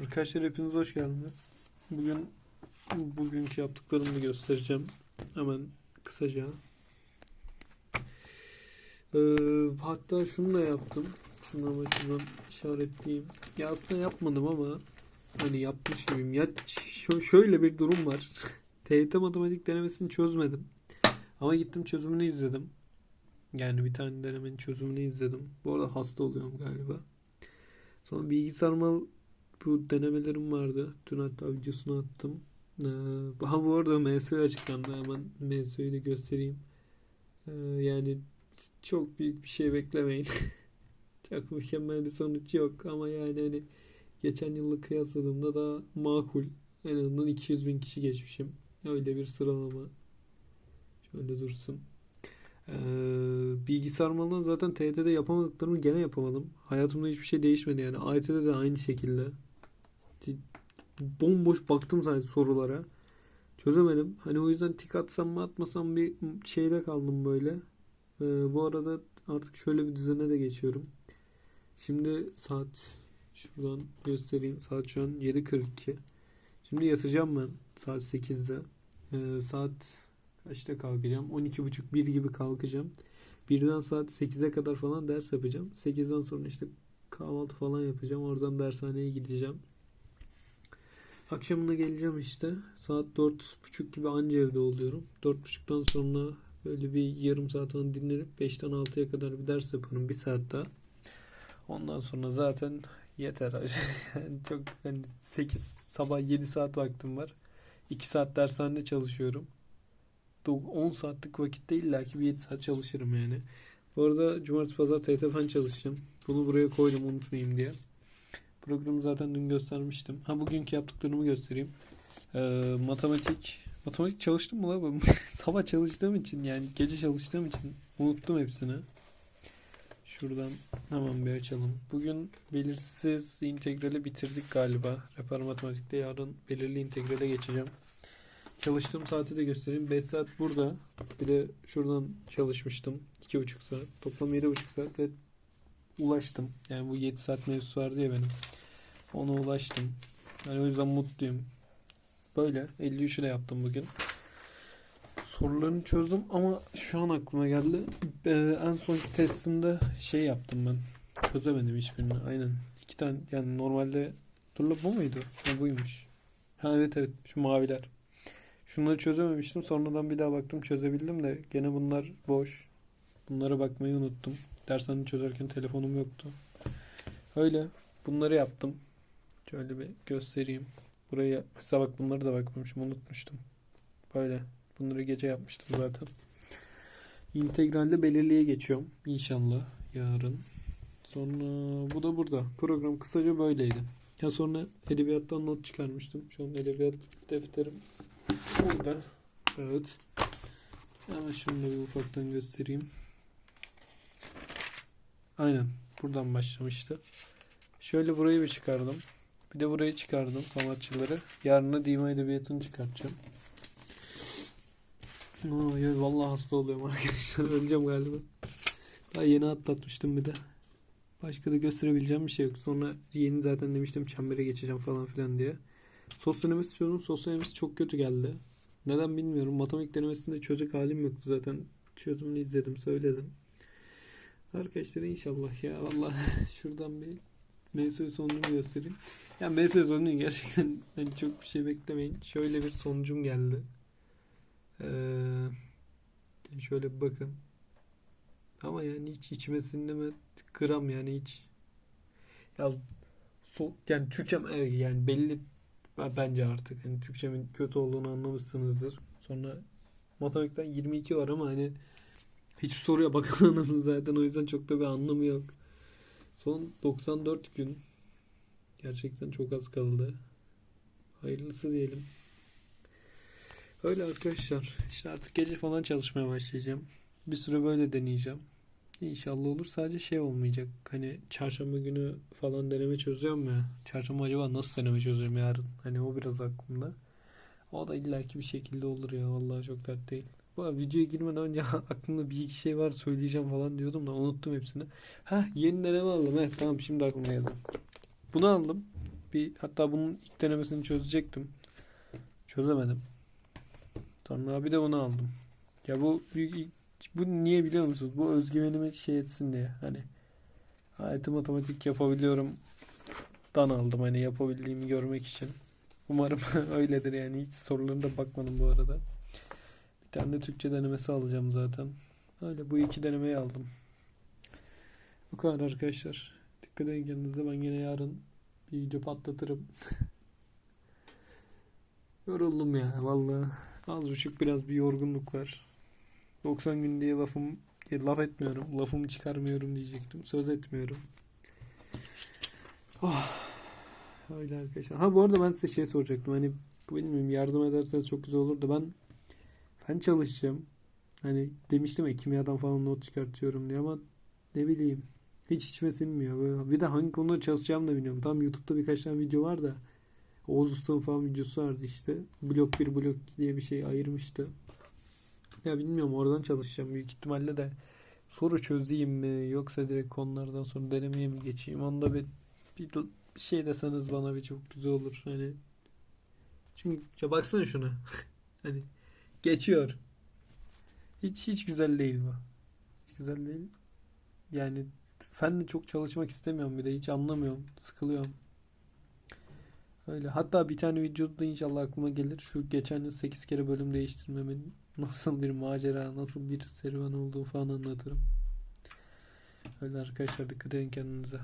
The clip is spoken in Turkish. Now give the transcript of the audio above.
Arkadaşlar hepiniz hoş geldiniz. Bugün bugünkü yaptıklarımı göstereceğim. Hemen kısaca. Ee, hatta şunu da yaptım. Şunu ama şuradan işaretleyeyim. Ya aslında yapmadım ama hani yapmış gibiyim. Ya şöyle bir durum var. TYT matematik denemesini çözmedim. Ama gittim çözümünü izledim. Yani bir tane denemenin çözümünü izledim. Bu arada hasta oluyorum galiba. Sonra bilgisayar mal bu denemelerim vardı. Dün hatta videosunu attım. Ee, ha bu arada MSU açıklandı. Hemen MSU'yu da göstereyim. Ee, yani çok büyük bir şey beklemeyin. çok mükemmel bir sonuç yok ama yani hani geçen yılla kıyasladığımda daha makul. En azından 200 bin kişi geçmişim. Öyle bir sıralama. Şöyle dursun. Ee, bilgisayar malından zaten TYT'de yapamadıklarımı gene yapamadım. Hayatımda hiçbir şey değişmedi yani. AYT'de de aynı şekilde. Bomboş baktım sadece sorulara. Çözemedim. Hani o yüzden tik atsam mı atmasam bir şeyde kaldım böyle. Ee, bu arada artık şöyle bir düzene de geçiyorum. Şimdi saat şuradan göstereyim. Saat şu an 7.42. Şimdi yatacağım ben saat 8'de. Ee, saat kaçta kalkacağım? 12.30 1 gibi kalkacağım. Birden saat 8'e kadar falan ders yapacağım. 8'den sonra işte kahvaltı falan yapacağım. Oradan dershaneye gideceğim. Akşamına geleceğim işte. Saat 4.30 gibi anca evde oluyorum. 4.30'dan sonra böyle bir yarım saat falan dinlenip 5'ten 6'ya kadar bir ders yaparım. Bir saat daha. Ondan sonra zaten yeter. Çok hani 8 sabah 7 saat vaktim var. 2 saat dershanede çalışıyorum. 10 saatlik vakitte illaki bir 7 saat çalışırım yani. Bu arada cumartesi pazar TYT fen çalışacağım. Bunu buraya koydum unutmayayım diye. Programı zaten dün göstermiştim. Ha bugünkü yaptıklarımı göstereyim. Ee, matematik matematik çalıştım mı la ben? Sabah çalıştığım için yani gece çalıştığım için unuttum hepsini. Şuradan hemen bir açalım. Bugün belirsiz integrali bitirdik galiba. Rehber matematikte yarın belirli integrale geçeceğim. Çalıştığım saati de göstereyim. 5 saat burada. Bir de şuradan çalışmıştım. 2,5 saat. Toplam 7,5 saat ve ulaştım. Yani bu 7 saat mevzusu vardı ya benim. Ona ulaştım. Yani o yüzden mutluyum. Böyle 53'ü de yaptım bugün. Sorularını çözdüm ama şu an aklıma geldi. Ee, en sonki testimde şey yaptım ben. Çözemedim hiçbirini. Aynen. İki tane yani normalde dur la bu muydu? Ha buymuş. Ha evet evet şu maviler. Şunları çözememiştim. Sonradan bir daha baktım çözebildim de gene bunlar boş. Bunlara bakmayı unuttum. Dershanede çözerken telefonum yoktu. Öyle. Bunları yaptım. Şöyle bir göstereyim. Buraya mesela bak bunları da bakmamışım unutmuştum. Böyle. Bunları gece yapmıştım zaten. İntegralde belirliye geçiyorum. İnşallah yarın. Sonra bu da burada. Program kısaca böyleydi. Ya sonra edebiyattan not çıkarmıştım. Şu an edebiyat defterim burada. Evet. Hemen şunu da bir ufaktan göstereyim. Aynen. Buradan başlamıştı. Şöyle burayı bir çıkardım. Bir de burayı çıkardım sanatçıları. Yarına Dima Edebiyatı'nı çıkartacağım. Aa, ya vallahi hasta oluyorum arkadaşlar. Öleceğim galiba. Daha yeni atlatmıştım bir de. Başka da gösterebileceğim bir şey yok. Sonra yeni zaten demiştim çembere geçeceğim falan filan diye. Sos denemesi çözdüm. Sos denemesi çok kötü geldi. Neden bilmiyorum. Matematik denemesinde çözecek halim yoktu zaten. Çözümünü izledim, söyledim. Arkadaşlar inşallah ya. Vallahi şuradan bir MSU sonucumu göstereyim. Ya MSU sonucu gerçekten hani çok bir şey beklemeyin. Şöyle bir sonucum geldi. Ee, şöyle bir bakın. Ama yani hiç içmesinde mi gram yani hiç. Ya so, yani Türkçem evet, yani belli ben- bence artık hani Türkçemin kötü olduğunu anlamışsınızdır. Sonra matematikten 22 var ama hani hiçbir soruya bakamadım zaten o yüzden çok da bir anlamı yok. Son 94 gün gerçekten çok az kaldı. Hayırlısı diyelim. Öyle arkadaşlar. İşte artık gece falan çalışmaya başlayacağım. Bir süre böyle deneyeceğim. İnşallah olur. Sadece şey olmayacak. Hani çarşamba günü falan deneme çözüyorum ya. Çarşamba acaba nasıl deneme çözüyorum yarın? Hani o biraz aklımda. O da illaki bir şekilde olur ya. Vallahi çok dert değil. Bu videoya girmeden önce aklımda bir iki şey var söyleyeceğim falan diyordum da unuttum hepsini. Ha yeni deneme aldım. Evet tamam şimdi aklıma geldi. Bunu aldım. bir hatta bunun ilk denemesini çözecektim. Çözemedim. Sonra bir de onu aldım. Ya bu bu niye biliyor musunuz? Bu özgüvenimi şey etsin diye. Hani hayatı matematik yapabiliyorum dan aldım hani yapabildiğimi görmek için. Umarım öyledir yani hiç sorularına bakmadım bu arada. Tane Türkçe denemesi alacağım zaten. Öyle bu iki denemeyi aldım. Bu kadar arkadaşlar. Dikkat edin kendinize. Ben yine yarın bir video patlatırım. Yoruldum ya vallahi. Az buçuk biraz bir yorgunluk var. 90 gün diye lafım ya laf etmiyorum. Lafımı çıkarmıyorum diyecektim. Söz etmiyorum. Oh. Öyle arkadaşlar. Ha bu arada ben size şey soracaktım. Hani bilmiyorum yardım ederseniz çok güzel olur da ben ben çalışacağım. Hani demiştim ya kimyadan falan not çıkartıyorum diye ama ne bileyim hiç içime sinmiyor. Böyle. Bir de hangi konuda çalışacağımı da bilmiyorum. Tam YouTube'da birkaç tane video var da Oğuz Usta'nın falan videosu vardı işte. Blok 1 blok 2 diye bir şey ayırmıştı. Ya bilmiyorum oradan çalışacağım büyük ihtimalle de soru çözeyim mi yoksa direkt konulardan sonra denemeye mi geçeyim onda bir, bir, bir şey deseniz bana bir çok güzel olur hani çünkü ya baksana şuna hani geçiyor. Hiç hiç güzel değil bu. Hiç güzel değil. Yani fen de çok çalışmak istemiyorum bir de. Hiç anlamıyorum. Sıkılıyorum. Öyle. Hatta bir tane videoda inşallah aklıma gelir. Şu geçen yıl 8 kere bölüm değiştirmemin nasıl bir macera, nasıl bir serüven olduğu falan anlatırım. Öyle arkadaşlar dikkat edin kendinize.